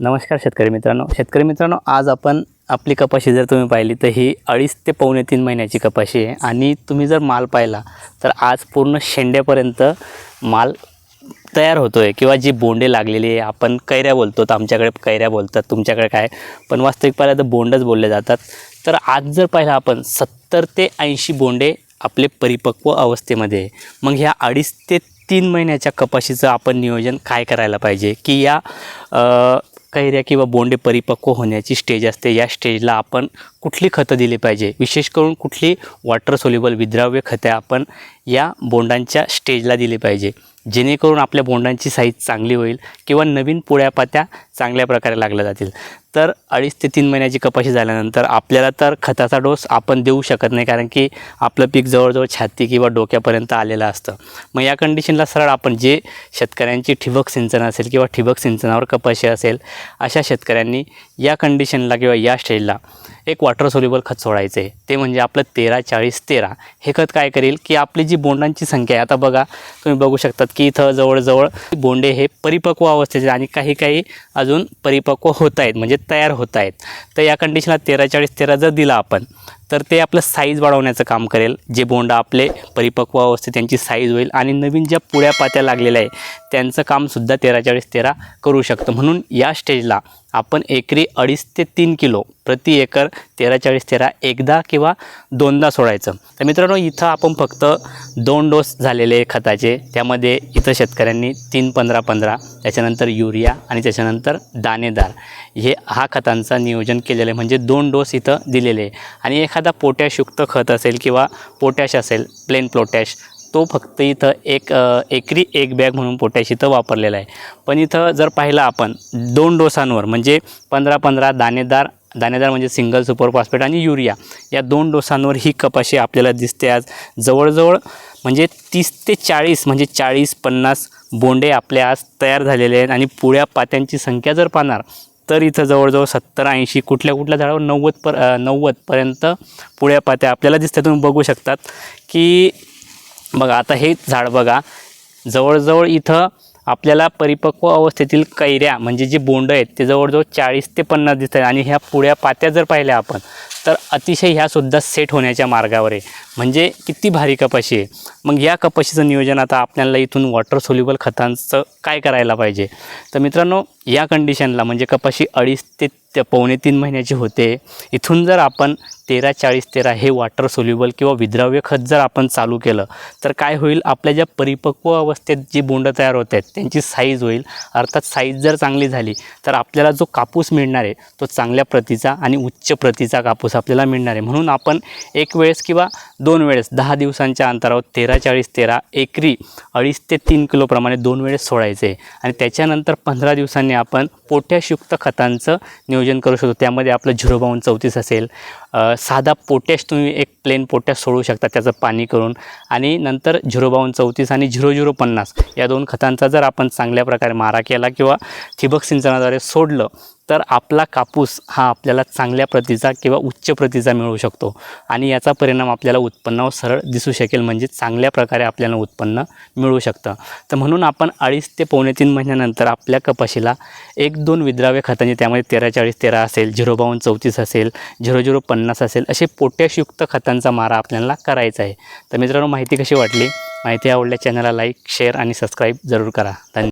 नमस्कार शेतकरी मित्रांनो. शेतकरी मित्रांनो आज आपण आपली कपाशी जर तुम्ही पाहिली तर ही अडीच ते पावणे तीन महिन्याची कपाशी आहे. आणि तुम्ही जर माल पाहिला तर आज पूर्ण शेंड्यापर्यंत माल तयार होतो आहे किंवा जी बोंडे लागलेली आहे आपण कैऱ्या बोलतो तर आमच्याकडे कैऱ्या बोलतात तुमच्याकडे काय? पण वास्तविक पाहिलं तर बोंडच बोलले जातात. तर आज जर पाहिलं आपण सत्तर ते ऐंशी बोंडे आपले परिपक्व अवस्थेमध्ये आहे. मग ह्या अडीच ते तीन महिन्याच्या कपाशीचं आपण नियोजन काय करायला पाहिजे? की या कैऱ्या किंवा बोंडे परिपक्व होण्याची स्टेज असते. या स्टेजला आपण कुठली खतं दिली पाहिजे? विशेष करून कुठली वॉटर सोल्युबल विद्राव्य खते आपण या बोंडांच्या स्टेजला दिली पाहिजे. जेणेकरून आपल्या बोंडांची साईज चांगली होईल किंवा नवीन पोळ्या पात्या चांगल्या प्रकारे लागल्या जातील. तर अडीच ते तीन महिन्याची कपाशी झाल्यानंतर आपल्याला तर खताचा डोस आपण देऊ शकत नाही कारण की आपलं पीक जवळजवळ छाती किंवा डोक्यापर्यंत आलेलं असतं. मग या कंडिशनला सरळ आपण जे शेतकऱ्यांची ठिबक सिंचन असेल किंवा ठिबक सिंचनावर कपाशी असेल अशा शेतकऱ्यांनी या कंडिशनला किंवा या स्टेजला एक वॉटर सोल्युबल खत सोडायचं आहे ते म्हणजे आपलं तेरा चाळीस तेरा हे खत काय करेल की आपली जी बोंडांची संख्या आहे आता बघा तुम्ही बघू शकतात की इथं जवळजवळ बोंडे हे परिपक्व अवस्थेचे आणि काही काही अजून अजून परिपक्व होत आहेत म्हणजे तयार होत आहेत तर या कंडिशनला तेरा चाळीस तेरा जर दिला आपण तर ते आपलं साईज वाढवण्याचं काम करेल. जे बोंड आपले परिपक्व अवस्थेत त्यांची साईज होईल आणि नवीन ज्या पुळ्या पात्या लागलेल्या आहे त्यांचं कामसुद्धा तेराच्या वेळेस तेरा करू शकतं. म्हणून या स्टेजला आपण एकरी अडीच ते तीन किलो प्रति एकर तेरा चाळीस तेरा एकदा किंवा दोनदा सोडायचं. तर मित्रांनो इथं आपण फक्त दोन डोस झालेले खताचे. त्यामध्ये इथं शेतकऱ्यांनी तीन पंधरा पंधरा त्याच्यानंतर युरिया आणि त्याच्यानंतर दाणेदार. हे हा खतांचा नियोजन केलेलं आहे. म्हणजे दोन डोस इथं दिलेले आहे. आणि एखादा पोटॅशयुक्त खत असेल किंवा पोटॅश असेल प्लेन पोटॅश तो फक्त इथं एक एकरी एक बॅग म्हणून पोटॅश इथं वापरलेला आहे. पण इथं जर पाहिलं आपण दोन डोसांवर म्हणजे पंधरा पंधरा दाणेदार दाणेदार म्हणजे सिंगल सुपर फॉस्फेट आणि युरिया या दोन डोसांवर ही कपाशी आपल्याला दिसते. आज जवळजवळ म्हणजे तीस ते चाळीस म्हणजे चाळीस पन्नास बोंडे आपल्या आज तयार झालेले आहेत आणि पुळ्या पात्यांची संख्या जर पाहणार तर इथं जवळजवळ सत्तर ऐंशी कुठल्या कुठल्या झाडावर नव्वद पर नव्वदपर्यंत पुळ्या पात्या आपल्याला दिसतात तुम्ही बघू शकतात की बघा आता हे झाड बघा. जवळजवळ इथं आपल्याला परिपक्व अवस्थेतील कैऱ्या म्हणजे जे बोंड आहेत ते जवळजवळ चाळीस ते पन्नास दिसत आहेत. आणि ह्या पुढ्या पात्या जर पाहिल्या आपण तर अतिशय ह्यासुद्धा सेट होण्याच्या मार्गावर आहे. म्हणजे किती भारी कपाशी आहे. मग या कपाशीचं नियोजन आता आपल्याला इथून वॉटर सोल्युबल खतांचं काय करायला पाहिजे? तर मित्रांनो या कंडिशनला म्हणजे कपाशी अडीच ते ते पावणे तीन महिन्याचे होते. इथून जर आपण तेरा चाळीस तेरा हे वॉटर सोल्युबल किंवा विद्राव्य खत जर आपण चालू केलं तर काय होईल? आपल्या ज्या परिपक्व अवस्थेत जी बोंडं तयार होत आहेत त्यांची साईज होईल. अर्थात साईज जर चांगली झाली तर आपल्याला जो कापूस मिळणार आहे तो चांगल्या प्रतीचा आणि उच्च प्रतीचा कापूस आपल्याला मिळणार आहे. म्हणून आपण एक वेळेस किंवा दोन वेळेस दहा दिवसांच्या अंतरावर तेरा चाळीस तेरा एकरी अडीच ते तीन किलोप्रमाणे दोन वेळेस सोडायचे. आहे आणि त्याच्यानंतर पंधरा दिवसांनी आपण पोटॅशयुक्त खतांचं नियोजन करू शकतो. त्यामध्ये आपलं झिरो चौतीस असेल साधा पोटॅश तुम्ही एक प्लेन पोटॅश सोडू शकता त्याचं पाणी करून. आणि नंतर झिरो बावन्न चौतीस आणि झिरो झिरो पन्नास या दोन खतांचा जर आपण चांगल्या प्रकारे मारा केला किंवा ठिबक सिंचनाद्वारे सोडलं तर आपला कापूस हा आपल्याला चांगल्या प्रतीचा किंवा उच्च प्रतीचा मिळू शकतो. आणि याचा परिणाम आपल्याला उत्पन्नावर सरळ दिसू शकेल म्हणजे चांगल्या प्रकारे आपल्याला उत्पन्न मिळू शकतं. तर म्हणून आपण अडीच ते पावणे तीन महिन्यानंतर आपल्या कपाशीला एक दोन विद्राव्य खतांचे त्यामध्ये तेरा चाळीस तेरा असेल झिरो बावन्न चौतीस असेल झिरो झिरो पन्नास पन्नास असेल असे पोटॅशयुक्त खतांचा मारा आपल्याला करायचा आहे. तर मित्रांनो माहिती कशी वाटली? माहिती आवडल्या चॅनलला लाईक शेअर आणि सबस्क्राईब जरूर करा. धन्यवाद.